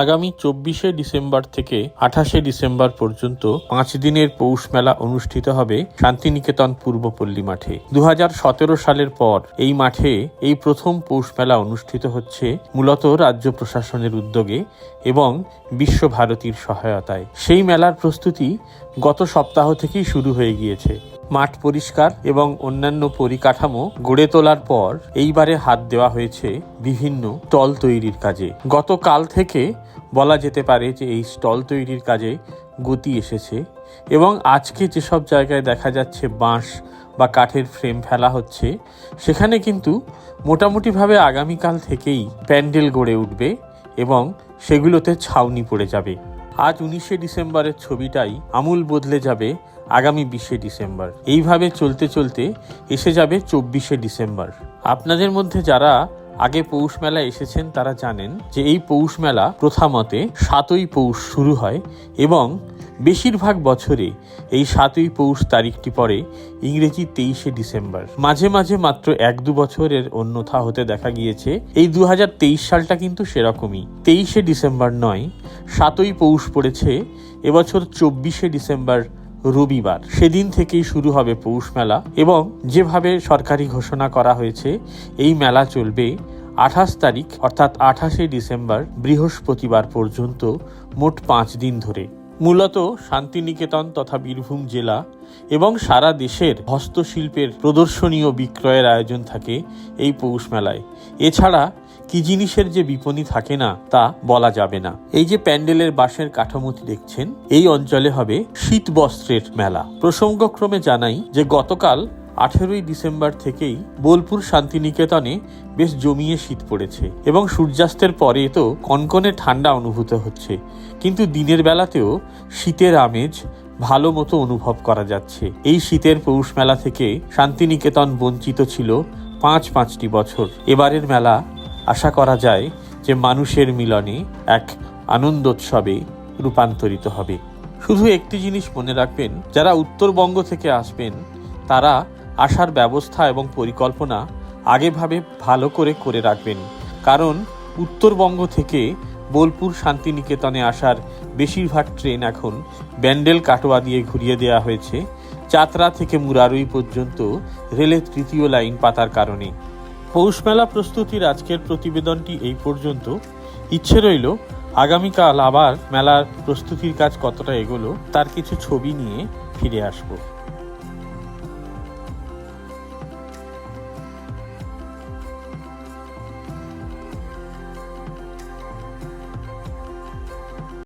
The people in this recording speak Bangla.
আগামী চব্বিশে ডিসেম্বর থেকে আঠাশে ডিসেম্বর পর্যন্ত পাঁচ দিনের পৌষ মেলা অনুষ্ঠিত হবে শান্তিনিকেতন পূর্বপল্লী মাঠে। দু হাজার সতেরো সালের পর এই মাঠে এই প্রথম পৌষ মেলা অনুষ্ঠিত হচ্ছে মূলত রাজ্য প্রশাসনের উদ্যোগে এবং বিশ্বভারতীর সহায়তায়। সেই মেলার প্রস্তুতি গত সপ্তাহ থেকেই শুরু হয়ে গিয়েছে। মাঠ পরিষ্কার এবং অন্যান্য পরিকাঠামো গড়ে তোলার পর এইবারে হাত দেওয়া হয়েছে বিভিন্ন স্টল তৈরির কাজে। গতকাল থেকে বলা যেতে পারে যে এই স্টল তৈরির কাজে গতি এসেছে এবং আজকে যেসব জায়গায় দেখা যাচ্ছে বাঁশ বা কাঠের ফ্রেম ফেলা হচ্ছে, সেখানে কিন্তু মোটামুটিভাবে আগামীকাল থেকেই প্যান্ডেল গড়ে উঠবে এবং সেগুলোতে ছাউনি পড়ে যাবে। আজ উনিশে ডিসেম্বরের ছবিটাই আমূল বদলে যাবে আগামী বিশে ডিসেম্বর। এইভাবে চলতে চলতে এসে যাবে চব্বিশে ডিসেম্বর। আপনাদের মধ্যে যারা আগে পৌষ মেলা এসেছেন তারা জানেন যে এই পৌষ মেলা প্রথামতে সাতই পৌষ শুরু হয় এবং বেশিরভাগ বছরে এই সাতই পৌষ তারিখটি পড়ে ইংরেজি তেইশে ডিসেম্বর। মাঝে মাঝে মাত্র এক দু বছরের অন্যথা হতে দেখা গিয়েছে। এই দু হাজার তেইশ সালটা কিন্তু সেরকমই। তেইশে ডিসেম্বর নয়, সাতই পৌষ পড়েছে এবছর চব্বিশে ডিসেম্বর রবিবার। সেদিন থেকেই শুরু হবে পৌষ মেলা এবং যেভাবে সরকারি ঘোষণা করা হয়েছে, এই মেলা চলবে আঠাশ তারিখ অর্থাৎ আঠাশে ডিসেম্বর বৃহস্পতিবার পর্যন্ত মোট পাঁচ দিন ধরে। মূলত শান্তিনিকেতন তথা বীরভূম জেলা এবং সারা দেশের হস্তশিল্পের প্রদর্শনী ও বিক্রয়ের আয়োজন থাকে এই পৌষ মেলায়। এছাড়া কি জিনিসের যে বিপণী থাকে না, তা বলা যাবে না। এই যে প্যান্ডেলের বাঁশের কাঠামোটি দেখছেন, এই অঞ্চলে হবে শীত বস্ত্রের মেলা। প্রসঙ্গক্রমে জানাই যে গতকাল আঠেরোই ডিসেম্বর থেকেই বোলপুর শান্তিনিকেতনে বেশ জমিয়ে শীত পড়েছে এবং সূর্যাস্তের পরে তো কনকনে ঠান্ডা অনুভূত হচ্ছে। কিন্তু দিনের বেলাতেও শীতের আমেজ ভালো মতো অনুভব করা যাচ্ছে। এই শীতের পৌষ মেলা থেকে শান্তিনিকেতন বঞ্চিত ছিল পাঁচ পাঁচটি বছর। এবারের মেলা আশা করা যায় যে মানুষের মিলনে এক আনন্দোৎসবে রূপান্তরিত হবে। শুধু একটি জিনিস মনে রাখবেন, যারা উত্তরবঙ্গ থেকে আসবেন, তারা আসার ব্যবস্থা এবং পরিকল্পনা আগেভাবে ভালো করে করে রাখবেন। কারণ উত্তরবঙ্গ থেকে বোলপুর শান্তিনিকেতনে আসার বেশিরভাগ ট্রেন এখন ব্যান্ডেল কাটোয়া দিয়ে ঘুরিয়ে দেওয়া হয়েছে, চাতরা থেকে মুরারুই পর্যন্ত রেলের তৃতীয় লাইন পাতার কারণে। পৌষ মেলা প্রস্তুতির আজকের প্রতিবেদনটি এই পর্যন্ত। ইচ্ছে রইল আগামীকাল আবার মেলার প্রস্তুতির কাজ কতটা এগোলো তার কিছু ছবি নিয়ে ফিরে আসব।